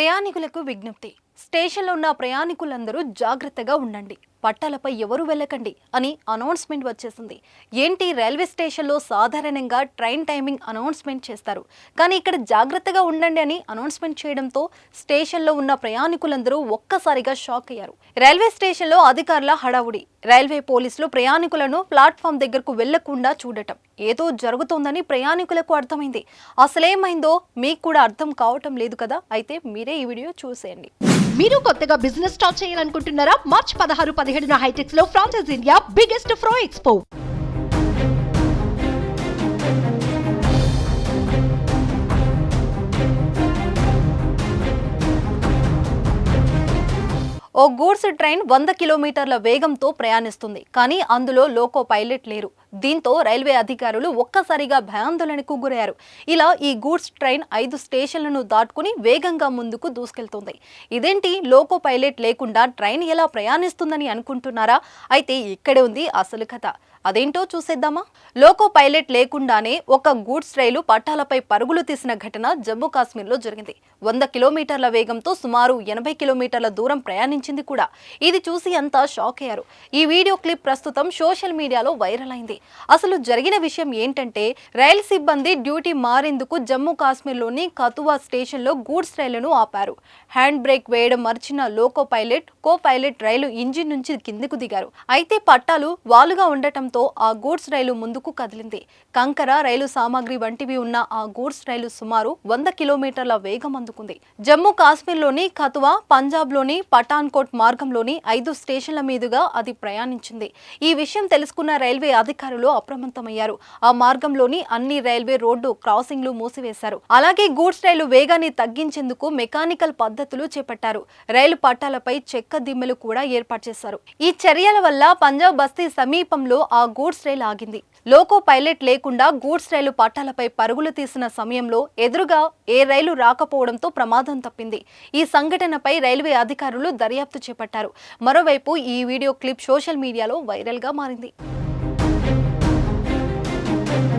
ప్రయాణికులకు విజ్ఞప్తి. స్టేషన్లో ఉన్న ప్రయాణికులందరూ జాగ్రత్తగా ఉండండి. పట్టాలపై ఎవరు వెళ్ళకండి అని అనౌన్స్మెంట్ వచ్చేసింది. ఏంటి రైల్వే స్టేషన్లో సాధారణంగా ట్రైన్ టైమింగ్ అనౌన్స్మెంట్ చేస్తారు? కానీ ఇక్కడ జాగ్రత్తగా ఉండండి అని అనౌన్స్మెంట్ చేయడంతో స్టేషన్లో ఉన్న ప్రయాణికులందరూ ఒక్కసారిగా షాక్ అయ్యారు. రైల్వే స్టేషన్లో అధికారుల హడావుడి. రైల్వే పోలీసులు ప్రయాణికులను ప్లాట్ఫామ్ దగ్గరకు వెళ్ళకుండా చూడటం. ఏదో జరుగుతోందని ప్రయాణికులకు అర్థమైంది. అసలేమైందో మీకు కూడా అర్థం కావటం లేదు కదా? అయితే మీరే ఈ వీడియో చూసేయండి. మీరు కొత్తగా బిజినెస్ స్టార్ట్ చేయాలనుకుంటున్నారా? మార్చి పదహారు పది పదిహేడున హైటెక్స్లో ఫ్రాన్సెస్ ఇండియా బిగ్గెస్ట్ ఫ్రో ఎక్స్పో ఓ గూడ్స్ ట్రైన్ వంద కిలోమీటర్ల వేగంతో ప్రయాణిస్తుంది కానీ అందులో లోకో పైలట్ లేరు. దీంతో రైల్వే అధికారులు ఒక్కసారిగా భయాందోళనకు గురయ్యారు. ఇలా ఈ గూడ్స్ ట్రైన్ ఐదు స్టేషన్లను దాటుకుని వేగంగా ముందుకు దూసుకెళ్తుంది. ఇదేంటి? లోకో పైలట్ లేకుండా ట్రైన్ ఎలా ప్రయాణిస్తుందని అనుకుంటున్నారా? అయితే ఇక్కడే ఉంది అసలు కథ. అదేంటో చూసేద్దామా? లోకో పైలట్ లేకుండానే ఒక గూడ్స్ రైలు పట్టాలపై పరుగులు తీసిన ఘటన జమ్మూ కాశ్మీర్లో జరిగింది. వంద కిలోమీటర్ల వేగంతో సుమారు ఎనభై కిలోమీటర్ల దూరం ప్రయాణించింది కూడా. ఇది చూసి అంతా షాక్ అయ్యారు. ఈ వీడియో క్లిప్ ప్రస్తుతం సోషల్ మీడియాలో వైరల్ అయింది. అసలు జరిగిన విషయం ఏంటంటే రైలు సిబ్బంది డ్యూటీ మారేందుకు జమ్మూ కాశ్మీర్లోని కతువా స్టేషన్లో గూడ్స్ రైళ్ళను ఆపారు. హ్యాండ్ బ్రేక్ వేయడం మర్చిన లోకో పైలట్ కో పైలట్ రైలు ఇంజిన్ నుంచి కిందికి దిగారు. అయితే పట్టాలు వాలుగా ఉండటంతో ఆ గూడ్స్ రైలు ముందుకు కదిలింది. కంకర రైలు సామాగ్రి వంటివి ఉన్న ఆ గూడ్స్ రైలు సుమారు వంద కిలోమీటర్ల వేగం అందుకుంది. జమ్మూ కాశ్మీర్లోని కతువా పంజాబ్లోని పఠాన్కోట్ మార్గంలోని ఐదు స్టేషన్ల మీదుగా అది ప్రయాణించింది. ఈ విషయం తెలుసుకున్న రైల్వే అధికారులు అప్రమత్తమయ్యారు. ఆ మార్గంలోని అన్ని రైల్వే రోడ్డు క్రాసింగ్లు మూసివేశారు. అలాగే గూడ్స్ రైలు వేగాన్ని తగ్గించేందుకు మెకానికల్ పద్ధతులు చేపట్టారు. రైలు పట్టాలపై చెక్క దిమ్మెలు కూడా ఏర్పాటు చేశారు. ఈ చర్యల వల్ల పంజాబ్ బస్తీ సమీపంలో ఆ గూడ్స్ రైలు ఆగింది. లోకో పైలట్ లేకుండా గూడ్స్ రైలు పట్టాలపై పరుగులు తీసిన సమయంలో ఎదురుగా ఏ రైలు రాకపోవడంతో ప్రమాదం తప్పింది. ఈ సంఘటనపై రైల్వే అధికారులు దర్యాప్తు చేపట్టారు. మరోవైపు ఈ వీడియో క్లిప్ సోషల్ మీడియాలో వైరల్గా మారింది. Thank you.